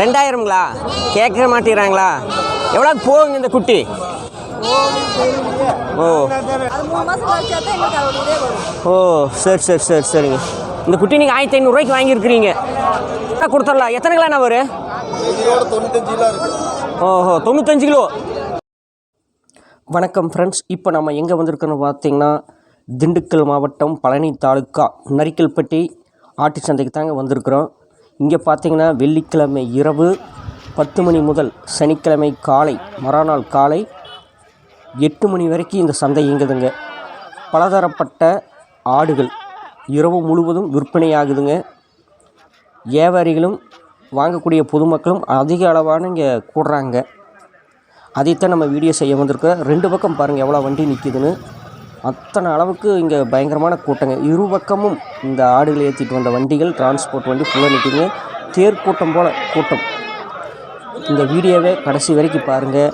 ரெண்டாயிரங்களா கேட்க மாட்டேங்கிறாங்களா? எவ்வளோ போகுங்க இந்த குட்டி? ஓ. ஓ சரி சரி சரி சரிங்க. இந்த குட்டி நீங்கள் ஆயிரத்தி ஐநூறுரூவாய்க்கு வாங்கியிருக்கிறீங்க. ஆ, கொடுத்துடலாம். எத்தனை கிலோண்ணா வரும் ஓஹோ தொண்ணூத்தஞ்சு கிலோ. வணக்கம் ஃப்ரெண்ட்ஸ் இப்போ நம்ம எங்கே வந்திருக்கோன்னு பார்த்தீங்கன்னா திண்டுக்கல் மாவட்டம் பழனி தாலுக்கா நரிக்கல்பட்டி ஆட்டு சந்தைக்கு தாங்க வந்திருக்கிறோம். இங்கே பார்த்தீங்கன்னா வெள்ளிக்கிழமை இரவு பத்து மணி முதல் சனிக்கிழமை காலை மறுநாள் காலை எட்டு மணி வரைக்கும் இந்த சந்தை இயங்குதுங்க. பலதரப்பட்ட ஆடுகள் இரவு முழுவதும் விற்பனையாகுதுங்க. வியாபாரிகளும் வாங்கக்கூடிய பொதுமக்களும் அதிக அளவான இங்கே கூடுறாங்க. அதைத்தான் நம்ம வீடியோ செய்ய வந்திருக்கோம். ரெண்டு பக்கம் பாருங்கள் எவ்வளோ வண்டி நிற்கிதுன்னு அத்தனை அளவுக்கு இங்கே பயங்கரமான கூட்டங்க இரு பக்கமும் இந்த ஆடுகளை ஏற்றிட்டு வந்த வண்டிகள் டிரான்ஸ்போர்ட் வண்டி ஃபுல்லாக நிற்கிதுங்க தேர் கூட்டம் போல் கூட்டம். இந்த வீடியோவை கடைசி வரைக்கும் பாருங்கள்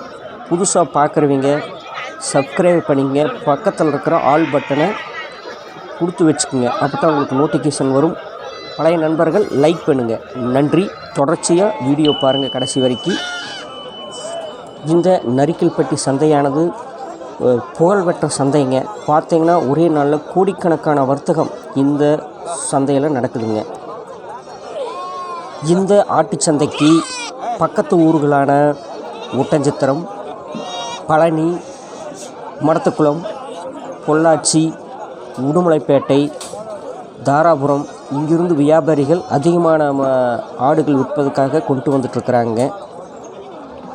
புதுசாக பார்க்குறவங்க சப்ஸ்கிரைப் பண்ணிங்க. பக்கத்தில் இருக்கிற ஆல் பட்டனை கொடுத்து வச்சுக்கோங்க. அப்போ தான் உங்களுக்கு நோட்டிஃபிகேஷன் வரும். பழைய நண்பர்கள் லைக் பண்ணுங்கள் நன்றி. தொடர்ச்சியாக வீடியோ பாருங்கள் கடைசி வரைக்கும். இந்த நரிக்கல்பட்டி சந்தையானது புகழ்பெற்ற சந்தைங்க. பார்த்தீங்கன்னா ஒரே நாளில் கோடிக்கணக்கான வர்த்தகம் இந்த சந்தையில் நடக்குதுங்க. இந்த ஆட்டுச்சந்தைக்கு பக்கத்து ஊர்களான ஒட்டஞ்சித்திரம் பழனி மடத்துக்குளம் பொள்ளாச்சி உடுமலைப்பேட்டை தாராபுரம் இங்கிருந்து வியாபாரிகள் அதிகமான ஆடுகள் விற்பதற்காக கொண்டு வந்துட்டுருக்குறாங்க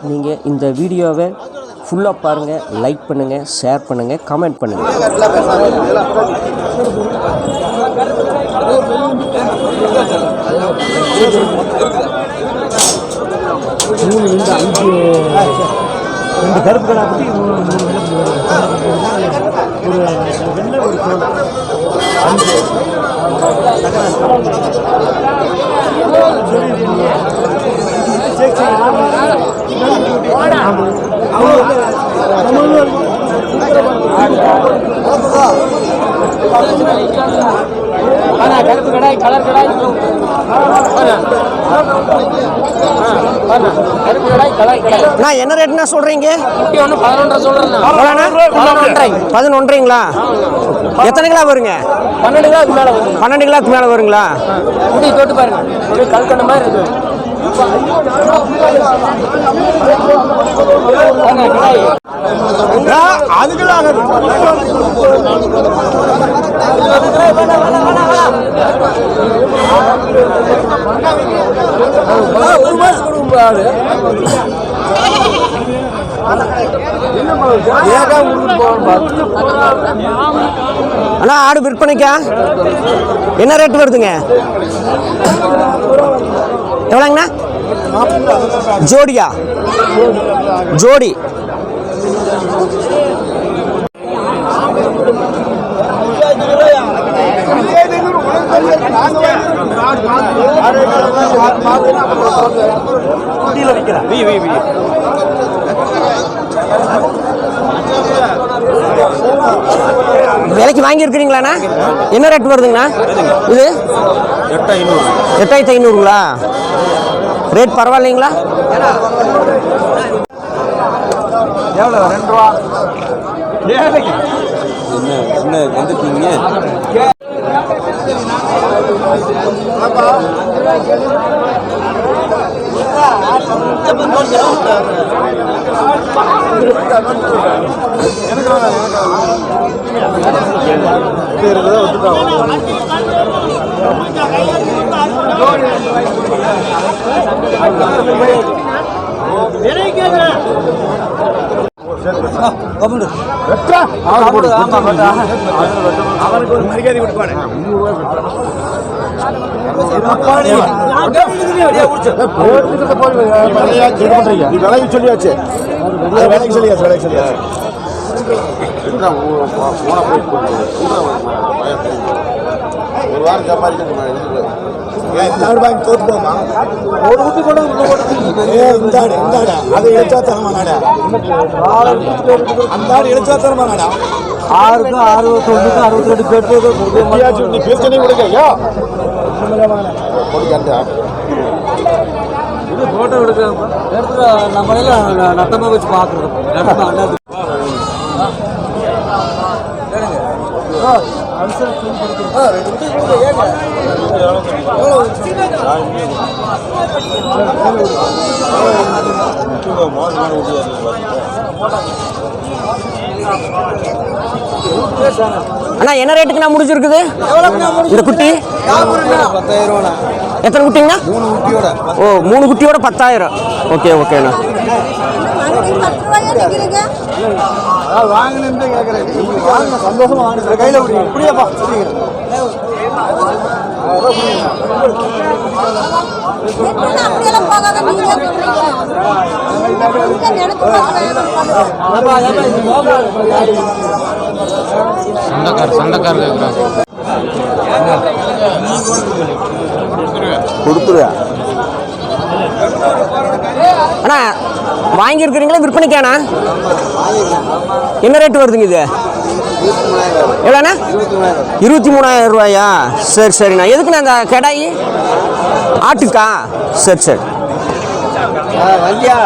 நீங்கள் இந்த வீடியோவை ஃபுல்லாக பாருங்கள் லைக் பண்ணுங்கள் ஷேர் பண்ணுங்கள் கமெண்ட் பண்ணுங்கள் மூணுலேருந்து அஞ்சு ரெண்டு கருப்பு கடா குட்டி மூணு மூணு ஒரு வெள்ளை ஒரு தோல் அஞ்சு சரி சரி கருப்பு கடாய் கலர் கடாய் என்ன ரேட்னா பதினொன்றரை. பதினொன்றரைங்களா? எத்தனை கிலோ வருங்க? பன்னெண்டு வரும் பன்னெண்டு கிலோக்கு மேலே வருங்களா? தொட்டு பாருங்க. கல்கண்ட மாதிரி இருக்கு. பாருங்க, ஒரு மாசம் கொடுக்கும் ஆளு அண்ணா ஆடு விற்பனைக்கா? என்ன ரேட் வருதுங்க? எவ்வளோங்கண்ணா? ஜோடியா? ஜோடி. விலைக்கு வாங்கியிருக்கிறீங்களாண்ணா? என்ன ரேட் வருதுங்கண்ணா? இது? எட்டாயிரத்தி ஐநூறுங்களா? ரேட் பரவாயில்லைங்களா? எவ்வளோ ரெண்டு ரூபா. அவனுக்கு ஒரு மரியாதை கொடுப்பானே விலைக்கு சொல்லியாச்சு விலைக்கு சொல்லியாச்சு. விலைக்கு சொல்லியாச்சு ஒரு வாரம் சம்பாதிக்க இந்த ஆடு வாங்கி தோத்து போமா ஒரு குட்டி கூட ஏ இந்த ஆடு இந்த ஆடு. அது இழைச்சாத்தனமா நாடா? அந்த ஆடு இழைச்சாத்தனமா நாடா? ஆறுக்கும் அறுபத்தொன்னுக்கும் அறுபத்தி ரெண்டு பேர் நீ பேச்சனே கொடுங்க ஐயா. கொடுக்க ஃபோட்டோ எடுக்கிறப்ப எடுத்துகிற நம்மளையில நட்டமாக வச்சு பார்க்குறது நட்டமாக அண்ணா என்ன ரேட்டுக்கு நான் முடிஞ்சிருக்குது? இந்த குட்டி? பத்தாயிரம் எத்தனை குட்டிங்கண்ணா? மூணு குட்டியோட ஓ மூணு குட்டியோட பத்தாயிரம். ஓகே ஓகேண்ணா. பத்து ரூபாயா நிற்கிறீங்க வாங்கினு கேட்குறேன் நீங்கள் வாங்கின சந்தோஷமா வாங்கின? கையில் விடுங்க இப்படியாப்பா சரிங்க எடுத்து கொடுத்துருவேன். அண்ணா வாங்கியிருக்கிறீங்களா? விற்பனைக்கானா? என்ன ரேட்டு வருதுங்க இது? எவ்வளோண்ணா? இருபத்தி மூணாயிரம் ரூபாயா? சரி சரிண்ணா. எதுக்குண்ணா அந்த கடாயி? ஆட்டுக்கா? சரி சரி வண்டியா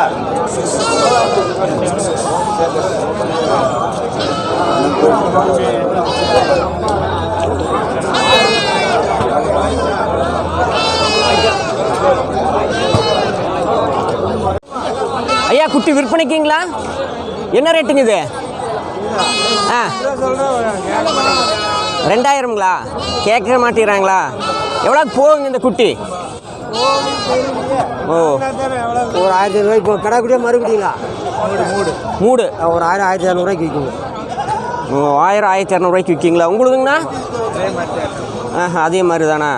ஐயா குட்டி விற்பனைக்குங்களா என்ன ரேட்டுங்க இது? ஆ. ரெண்டாயிரங்களா கேட்க மாட்டேங்கிறாங்களா? எவ்வளோ போகுங்க இந்த குட்டி? ஓ. ஒரு ஆயிரத்தி ஐநூறுவாய்க்கு இப்போ கடை குட்டியாக மறுபடிங்களா மூடு ஒரு ஆயிரம் ஆயிரத்தி இரநூறுவாய்க்கு விற்குங்க. ஓ, ஆயிரம் ஆயிரத்தி இரநூறுவாய்க்கு விற்கிங்களா? உங்களுதுங்கண்ணா? ஆ அதே மாதிரி தானா?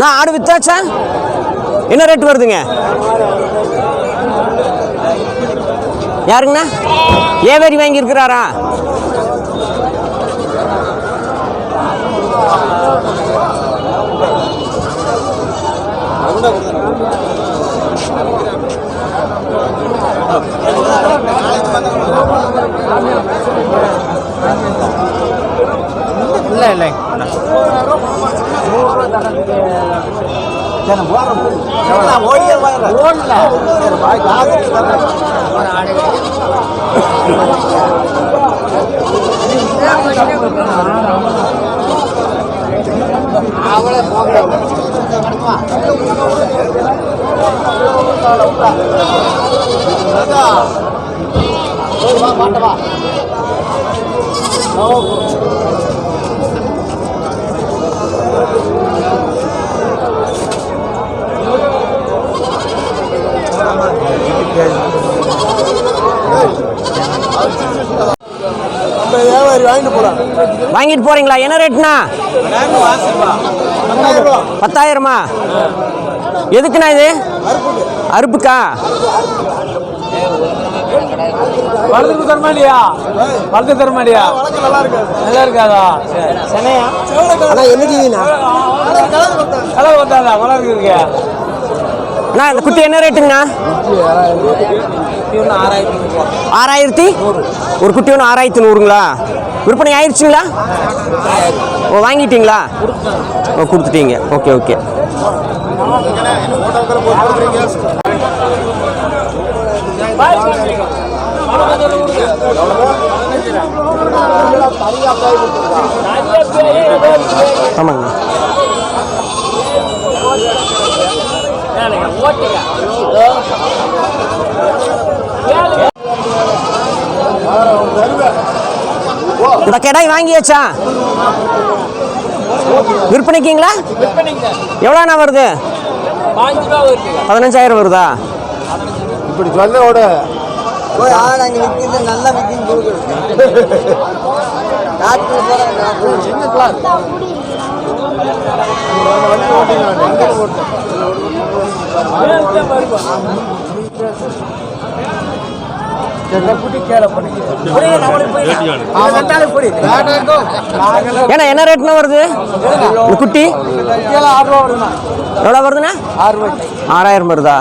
நான் ஆடு வித்தாச்சா? என்ன ரேட் வருதுங்க? யாருங்கண்ணா? ஏவேரி வாங்கியிருக்கிறாரா? இல்லை இல்லை. அவளை போகிறான் வாங்கிட்டு போறீங்களா? என்ன ரேட்னா? பத்தாயிரமா எதுக்குண்ணா இது? அறுப்புக்கா? வளர்த்துக்கு தரமா இல்லையா? வளர்த்து தரமா இல்லையா? நல்லா இருக்காதா. சரி. சென்னையா? ஆனால் என்னைக்குங்கண்ணா கலர் வந்தாதா? இருக்கு அண்ணா இந்த குட்டி என்ன ரேட்டுங்கண்ணா? ஆறாயிரத்தி ஒரு குட்டி ஒன்று ஆறாயிரத்தி நூறுங்களா? விற்பனை ஆயிடுச்சுங்களா ஓ வாங்கிட்டீங்களா? ஓ கொடுத்துட்டீங்க. Okay okay. ஆமாங்க. இந்த கடாய் வாங்கியாச்சா? விற்பனைக்குங்களா? எவ்வளோண்ணா வருது? பதினஞ்சாயிரம் வருதா? இப்படி சொன்னோட போய் ஆள் அங்கே விற்கிறது நல்லா விற்கின்னு கொடுக்குறது ஏன்னா என்ன ரேட்னா வருது? குட்டி? எவ்வளோ வருதுண்ணா? ஆறாயிரம் வருதா?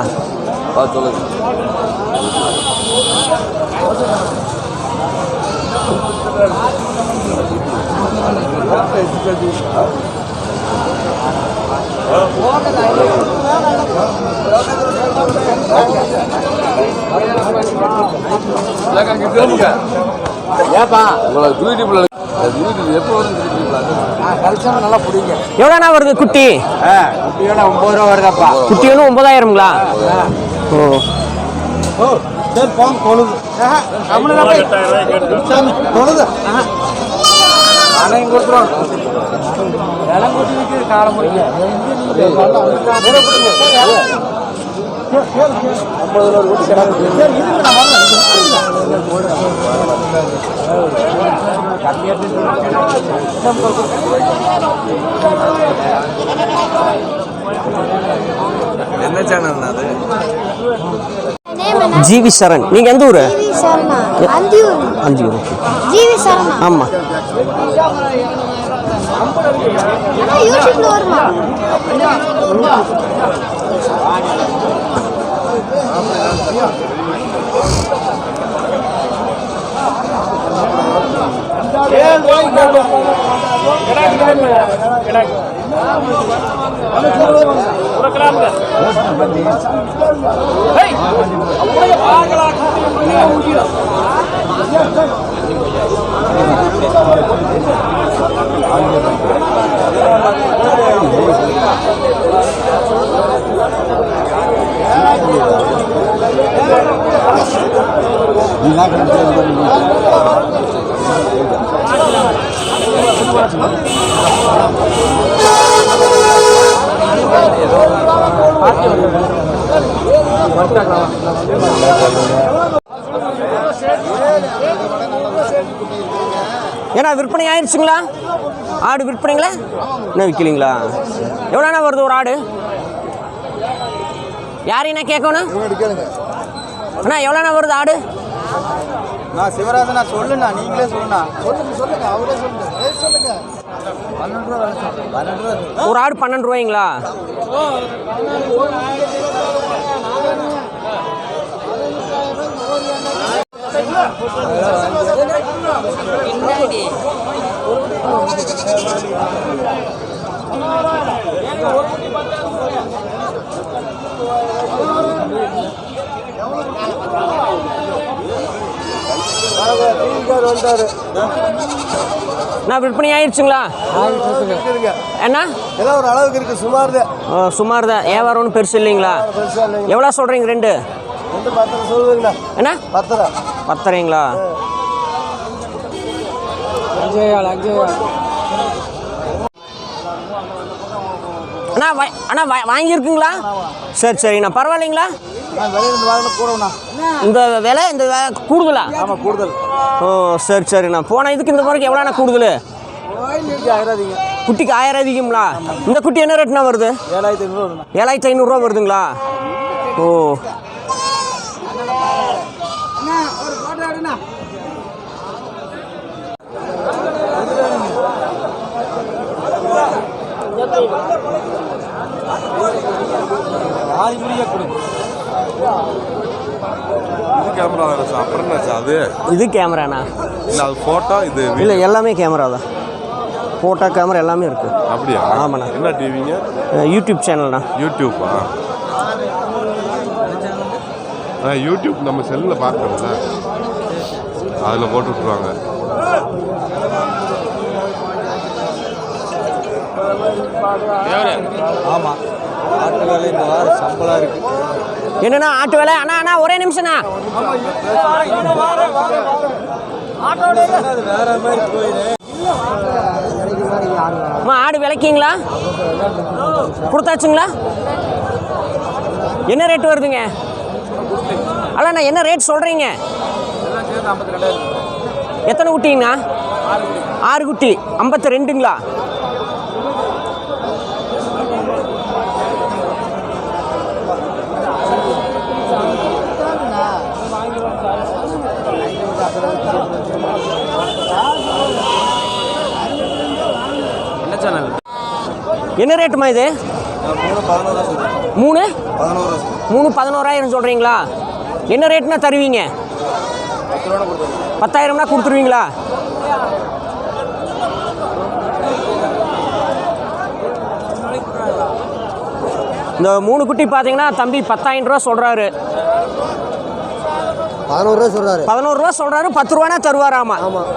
உங்களுக்கு யூடியூப்ல யூடியூப் எப்போ வந்து எவ்வளோண்ணா வருது குட்டி? ஒன்பது ரூபா வருதாப்பா குட்டி வந்து ஒன்பதாயிரங்களா ஓ. ஓ சரி போங்க பொழுது பொழுது அணையும் கொடுத்துருவோம் இடம் கொடுத்து விற்கிறது காலம் என்ன சேனல் அது? G V Saran. நீங்கள் எந்த ஊர்? ஜிவி சரணா. அந்தியூர். அஞ்சு ஊர் ஜிவி சரணா. ஆமாம் ஆனா யூடியூப்ல வருமா ஏன்னா விற்பனை ஆயிடுச்சுங்களா ஆடு விற்பனைங்களா? என்ன விற்கலீங்களா எவ்வளோண்ணா வருது ஒரு ஆடு? யாரையும் நான் கேட்கணும்? அண்ணா எவ்வளோண்ணா வருது ஆடு? நான் சிவராஜனா சொல்லுண்ணா நீங்களே சொல்லுண்ணா. சொல்லுங்க சொல்லுங்க அவரே சொல்லுங்க சொல்லுங்க. ஒரு ஆடு பன்னெண்டு ரூபாய்ங்களா? வந்துட்டாரு நான் விற்பனை ஆயிடுச்சுங்களா என்ன? ஏதோ ஒரு அளவுக்கு இருக்கு சுமார் தான் சுமார் தான் வியாபாரம் ஒன்றும் பெருசு இல்லைங்களா? எவ்வளோ சொல்கிறீங்க ரெண்டு? என்ன? பத்தரை. பத்தரைங்களா? அண்ணா அண்ணா வாங்கியிருக்குங்களா? சரி சரிண்ணா பரவாயில்லைங்களா? கூடண்ணா இந்த விலை இந்த கூடுதலா? ஆமாம் கூடுதல். ஓ சரி சரிண்ணா போன இதுக்கு இந்த முறைக்கு எவ்வளோண்ணா கூடுதல்? குட்டிக்கு ஆயிரம் அதிகங்களா இந்த குட்டி என்ன ரேட்னா வருது? ஏழாயிரத்தி ஐநூறு வருதுண்ணா. ஏழாயிரத்தி ஐநூறுரூவா வருதுங்களா? ஓ. கேமரா அப்புறம் அது? இது கேமராண்ணா. இல்லை அது ஃபோட்டோ இது இல்லை எல்லாமே கேமரா தான். ஃபோட்டோ கேமரா எல்லாமே இருக்குது அப்படியா? ஆமாண்ணா. என்ன டிவிங்க யூடியூப் சேனல்ண்ணா யூடியூப்பா ஆ? யூடியூப் நம்ம செல்லில் பார்க்குறோம்ல. அதில் போட்டு விட்ருவாங்க ஆமாம் ஆட்டு வேலை இந்த வாரம் சம்பளம் இருக்கு. என்னண்ணா ஆட்டு வேலை? அண்ணா அண்ணா ஒரே நிமிஷம்ண்ணா. அம்மா ஆடு விலைக்கிங்களா? கொடுத்தாச்சுங்களா? என்ன ரேட் வருதுங்க? அண்ணா என்ன ரேட் சொல்கிறீங்க எத்தனை குட்டிங்கண்ணா? ஆறு குட்டி. ஐம்பத்தி ரெண்டுங்களா? என்ன ரேட்டுமா இது? மூணு? மூணு பதினோராயிரம் சொல்கிறீங்களா என்ன ரேட்னா தருவீங்க? பத்தாயிரம்னா கொடுத்துருவீங்களா? இந்த மூணு குட்டி பார்த்தீங்கன்னா தம்பி பத்தாயிரம் ரூபா சொல்கிறாரு பதினோரு ரூபா சொல்கிறாரு பதினோரு ரூபா சொல்கிறாரு பத்து ரூபானா தருவாராமா? ஆமாம்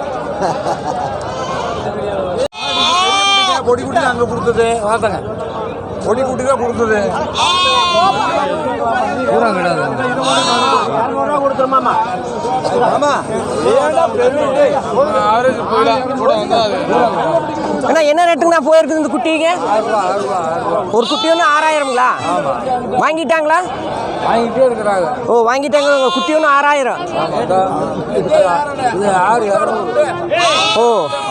பொடி குட்டி அங்கே கொடுத்தது. பார்த்தாங்க பொடி குட்டி தான் கொடுத்தது. பூரா கிடையாது கொடுத்துருமாமா அண்ணா என்ன ரேட்டுங்கண்ணா போயிருக்குது இந்த குட்டிங்க? ஒரு குட்டி ஒன்று ஆறாயிரங்களா வாங்கிட்டாங்களா? வாங்கிட்டே இருக்கிறாங்க ஓ வாங்கிட்டாங்க குட்டி ஒன்று ஆறாயிரம். இது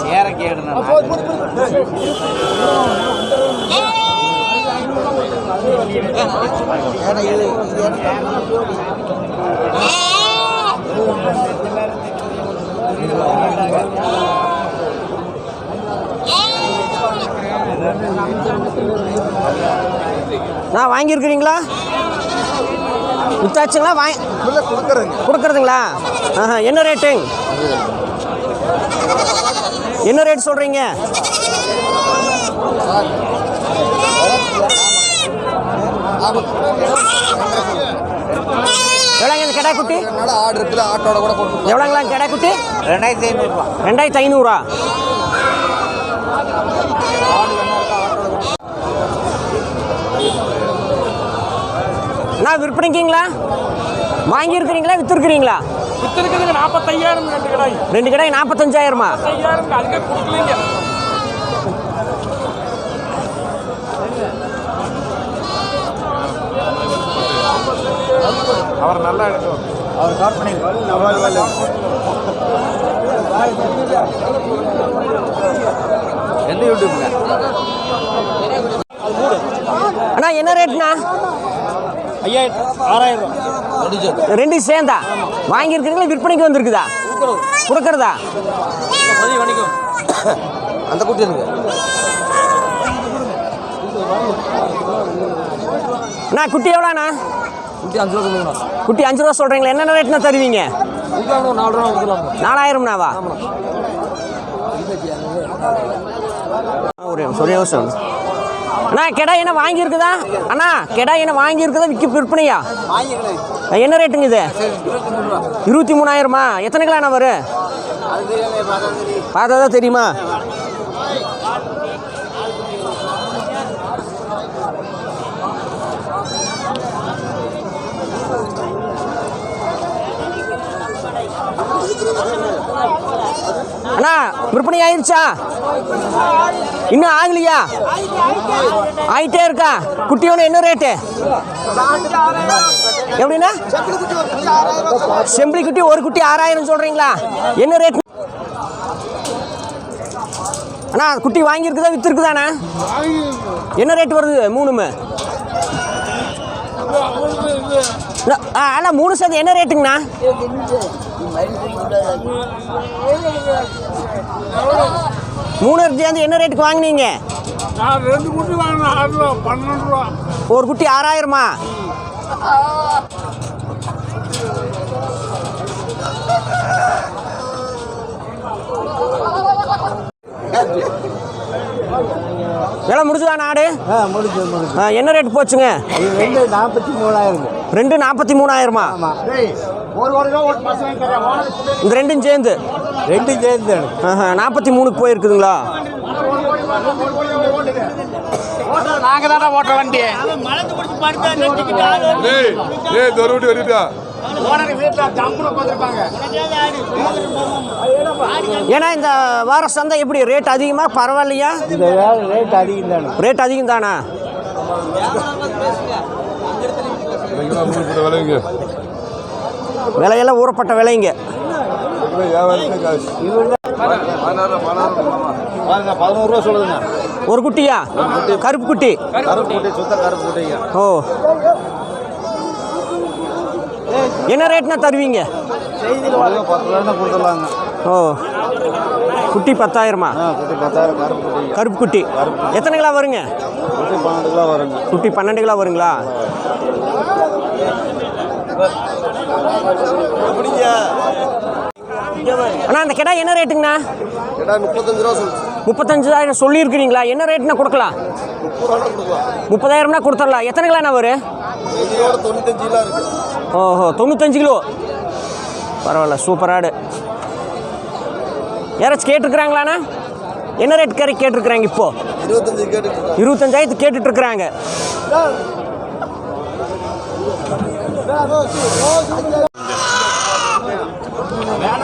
சேர கேடுனா நான் வாங்கியிருக்கிறீங்களா? வித்தாச்சுங்களா? வாங்கி கொடுக்குறதுங்களா? ஆஹா என்ன ரேட்டுங்க? என்ன ரேட் சொல்கிறீங்க எவ்வளோங்க இந்த கிடா குட்டி? ஆடு இருக்குல்ல ஆட்டோட கூட கொடுத்து எவ்வளோங்களா கிடா ரெண்டாயிரத்தி ஐநூறுரூவா ரெண்டாயிரத்தி ஐநூறுரூவா அண்ணா விற்பனைக்கிங்களா? வாங்கியிருக்கிறீங்களா? விற்றுருக்குறீங்களா வித்திருக்குதுங்க நாற்பத்தையாயிரம் ரெண்டு கடாய். ரெண்டு கடாய் நாற்பத்தஞ்சாயிரமா ஐயாயிரம் அதுக்கே கொடுக்கலீங்க. அவர் நல்லா எடுக்கும் அவர் கால் பண்ணியிருக்காரு எந்த யூடியூப்ல? அண்ணா என்ன ரேட்ண்ணா? ஐயாயிரம் ஆறாயிரம் ரெண்டு சேர்ந்தா? வாங்கியிருக்கிறீங்களா விற்பனைக்கு வந்திருக்குதா? கொடுக்கறதா? அந்த குட்டி இருக்கு அண்ணா குட்டி எவ்வளோண்ணா? குட்டி அஞ்சு ரூபா குட்டி அஞ்சு ரூபா சொல்கிறீங்களா என்னென்ன ரேட்னா தருவீங்க? நாலாயிரம்னாவா? ஒரு ஒரே நிமிஷம். அண்ணா கெடா என்ன வாங்கியிருக்குதா? அண்ணா கெடா என்ன வாங்கியிருக்குதா? விற்க விற்பனையா? என்ன ரேட்டுங்க இது? இருபத்தி மூணாயிரமா? எத்தனை கிலோ அண்ணா வரும் பார்த்தா தான் தெரியுமா? அண்ணா விற்பனை ஆயிருச்சா? இன்னும் ஆகலையா? ஆயிட்டே இருக்கா? குட்டியோட என்ன ரேட்டு எப்படின்னா? செம்பிளி குட்டி ஒரு குட்டி ஆறாயிரம் சொல்றீங்களா? என்ன ரேட் அண்ணா குட்டி வாங்கியிருக்குதா வித்துருக்குதாண்ணா? என்ன ரேட் வருது மூணுமே? ஆ அண்ணா மூணு சேர்ந்து என்ன ரேட்டுங்கண்ணா மூணு சேர்ந்து என்ன ரேட்டுக்கு வாங்குனீங்க? நான் ரெண்டு குட்டி வாங்கினேன். ஆறு ரூபா பன்னெண்டு ரூபா ஒரு குட்டி ஆறாயிரமா? விலை முடிஞ்சுதா நாடு? என்ன ரேட் போச்சுங்க? ரெண்டு நாற்பத்தி மூணாயிரம் ரெண்டு நாற்பத்தி மூணாயிரமா? இந்த ரெண்டும் சேர்ந்து. ரெண்டும் சேர்ந்து நாற்பத்தி மூணுக்கு போயிருக்குதுங்களா? நாங்க தானே வண்டி ஏன்னா இந்த வார சந்தை எப்படி? ரேட் அதிகமாக பரவாயில்லையா? இந்த ரேட் அதிகம் தானே. ரேட் அதிகம் தானா? விலையெல்லாம் ஊறப்பட்ட விலைங்க. வியாபாரத்துக்கு காசு. பதினோரு ரூபா சொல்லுதுங்க. ஒரு குட்டியா? கருப்பு குட்டி. கருப்பு குட்டி சுத்த கருப்பு குட்டிங்க ஓ. என்ன ரேட்னா தருவீங்க? பத்து ரூபா கொடுத்துடலாங்க ஓ குட்டி பத்தாயிரமா குட்டி. பத்தாயிரம் கருப்பு குட்டி. எத்தனை கிலோ வருங்க? குட்டி பன்னெண்டு கிலோ வருங்க. குட்டி பன்னெண்டு கிலோ வருங்களா? அண்ணா அந்த கிடா என்ன ரேட்டுங்கண்ணா? கிடா முப்பத்தஞ்சு ரூபா முப்பத்தஞ்சாயிரம் சொல்லியிருக்கிறீங்களா? என்ன ரேட்னா கொடுக்கலாம்? முப்பதாயிரம்னா கொடுத்துடலாம். எத்தனை கிலோண்ணா வரும் தொண்ணூத்தஞ்சு ஓஹோ தொண்ணூத்தஞ்சு கிலோ. பரவாயில்ல சூப்பர் ஆடு. யாராச்சும் கேட்டிருக்கிறாங்களாண்ணா? என்ன ரேட் கறி கேட்டிருக்கிறாங்க இப்போ? இருபத்தஞ்சாயிரத்து கேட்டுட்டு இருக்கிறாங்க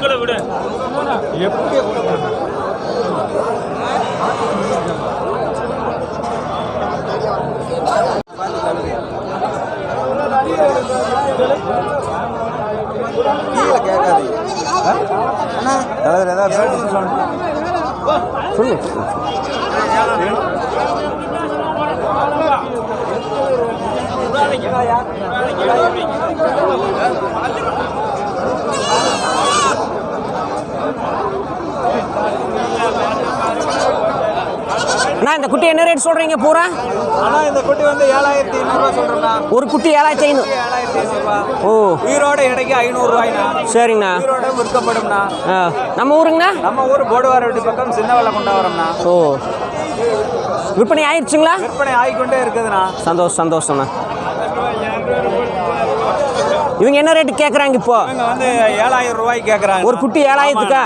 என்ன ரேட்னா எப்படி கீழே கேட்காதீங்க தலைவர் ஏதாவது பேட்டி சொல்லுங்க சொல்லு குட்டி என்ன ரேட் சொல்கிறீங்க பூரா? ஆனால் இந்த குட்டி வந்து ஏழாயிரத்தி ஐநூறுரூவா ஒரு குட்டி ஏழாயிரத்தி ஐநூறு ஏழாயிரத்தி ஓ. உயிரோட எடைக்கு ஐநூறுரூவாய்ண்ணா சரிங்கண்ணா. உயிரோட விற்கப்படும்ண்ணா. நம்ம ஊருங்கண்ணா? நம்ம ஊர் போடுவாரப்பட்டி பக்கம் சின்ன வெள்ளம் கொண்டாவரம்ண்ணா. ஓ. விற்பனை ஆயிடுச்சுங்களா? விற்பனை ஆகிக்கொண்டே இருக்குதுண்ணா. சந்தோஷம் சந்தோஷம்ண்ணா. இவங்க என்ன ரேட்டு கேட்குறாங்க இப்போ? வந்து ஏழாயிரம் ரூபாய்க்கு கேட்குறாங்க ஒரு குட்டி ஏழாயிரத்துக்கா?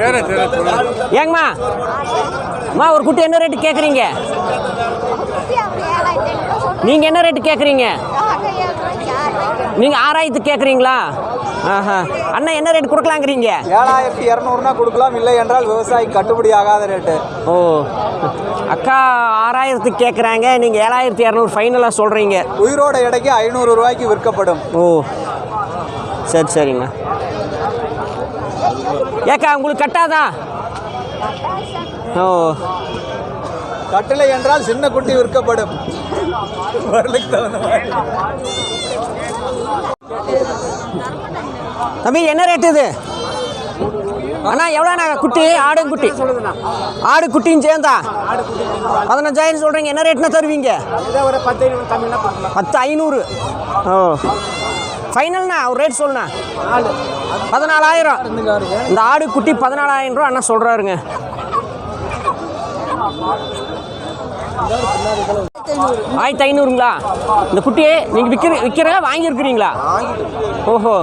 ஏங்கம்மா அம்மா ஒரு குட்டி என்ன ரேட்டு கேட்குறீங்க நீங்கள் என்ன ரேட்டு கேட்குறீங்க நீங்கள் ஆறாயிரத்துக்கு கேட்குறீங்களா ஆஹா. அண்ணா என்ன ரேட் கொடுக்கலாங்கிறீங்க? ஏழாயிரத்தி இரநூறுனா கொடுக்கலாம் இல்லை என்றால் விவசாயி கட்டுப்படி ஆகாத ரேட்டு ஓ. அக்கா ஆறாயிரத்துக்கு கேட்குறாங்க நீங்கள் ஏழாயிரத்தி இரநூறு ஃபைனலாக சொல்கிறீங்க உயிரோட எடைக்கு ஐநூறு ரூபாய்க்கு விற்கப்படும். ஓ. சரி சரிங்கண்ணா. ஏக்கா உங்களுக்கு கட்டாதா? ஓ. கட்டளை என்றால் சின்ன குட்டி விற்கப்படும். தம்பி என்ன ரேட்டு இது? அண்ணா எவ்வளோண்ணா குட்டி? ஆடு குட்டி. ஆடு குட்டியும் சேர்ந்தா? பதினஞ்சாயிரம் சொல்கிறீங்க என்ன ரேட்னா தருவீங்க? பத்து ஐநூறு. ஓ. ஃபைனல்ண்ணா ஒரு ரேட் சொல்லுண்ணா பதினாலாயிரம். இந்த ஆடு குட்டி பதினாலாயிரம் ரூபா அண்ணா சொல்கிறாருங்க ஆயிரத்தி ஐநூறுங்களா? இந்த குட்டியை நீங்கள் விற்கிற விற்கிற வாங்கியிருக்கிறீங்களா? ஓஹோ.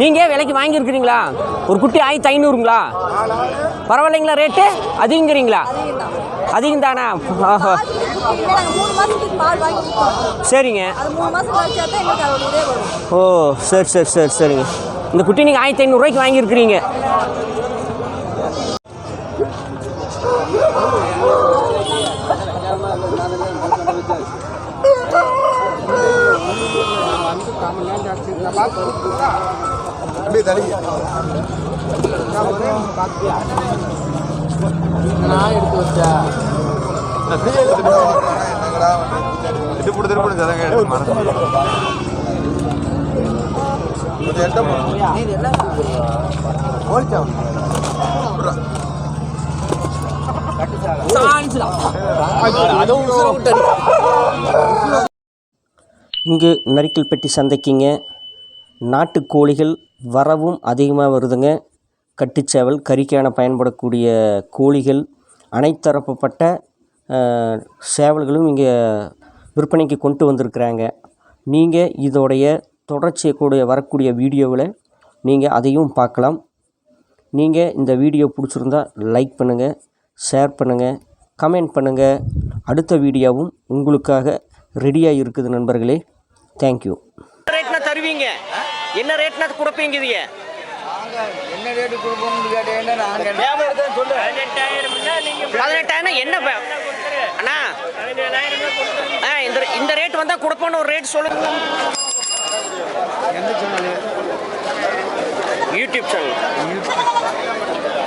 நீங்கள் விலைக்கு வாங்கியிருக்கிறீங்களா? ஒரு குட்டி ஆயிரத்தி ஐநூறுங்களா? பரவாயில்லைங்களா ரேட்டு? அதிகங்கிறீங்களா? அதிகம் தானா ஆஹோ. சரிங்க. ஓ சரி சரி சரி சரிங்க. இந்த குட்டி நீங்கள் ஆயிரத்தி ஐநூறுரூவாய்க்கு வாங்கியிருக்கிறீங்க. அப்படியே தள்ளிங்க திருப்பி திருப்பி போட்டு எட்ட எடுத்து மறந்து இங்கு நரிக்கல்பட்டி சந்தைக்குங்க. நாட்டுக்கோழிகள் வரவும் அதிகமாக வருதுங்க. கட்டுச்சேவல் கறிக்கான பயன்படக்கூடிய கோழிகள் அனைத்தரப்பட்ட அஹ், சேவல்களும் இங்கே விற்பனைக்கு கொண்டு வந்திருக்கிறாங்க. நீங்கள் இதோடைய தொடர்ச்சியை கூட வரக்கூடிய வீடியோவில் நீங்கள் அதையும் பார்க்கலாம். நீங்கள் இந்த வீடியோ பிடிச்சிருந்தா லைக் பண்ணுங்கள் ஷேர் பண்ணுங்கள் கமெண்ட் பண்ணுங்கள் அடுத்த வீடியோவும் உங்களுக்காக ரெடியாக இருக்குது நண்பர்களே. தேங்க்யூ ரேட்னா தருவீங்க? என்ன ரேட்னா கொடுப்பீங்க இது என்ன ரேட்டு கொடுப்போம்னு கேட்டீங்கன்னா நாங்கள் பதினெட்டாயிரம் என்ன அண்ணா? ஆ இந்த இந்த ரேட் வந்தா கொடுப்போம்னு ஒரு ரேட் சொல்லுங்க. எந்த சேனல் யூடியூப் சேனல்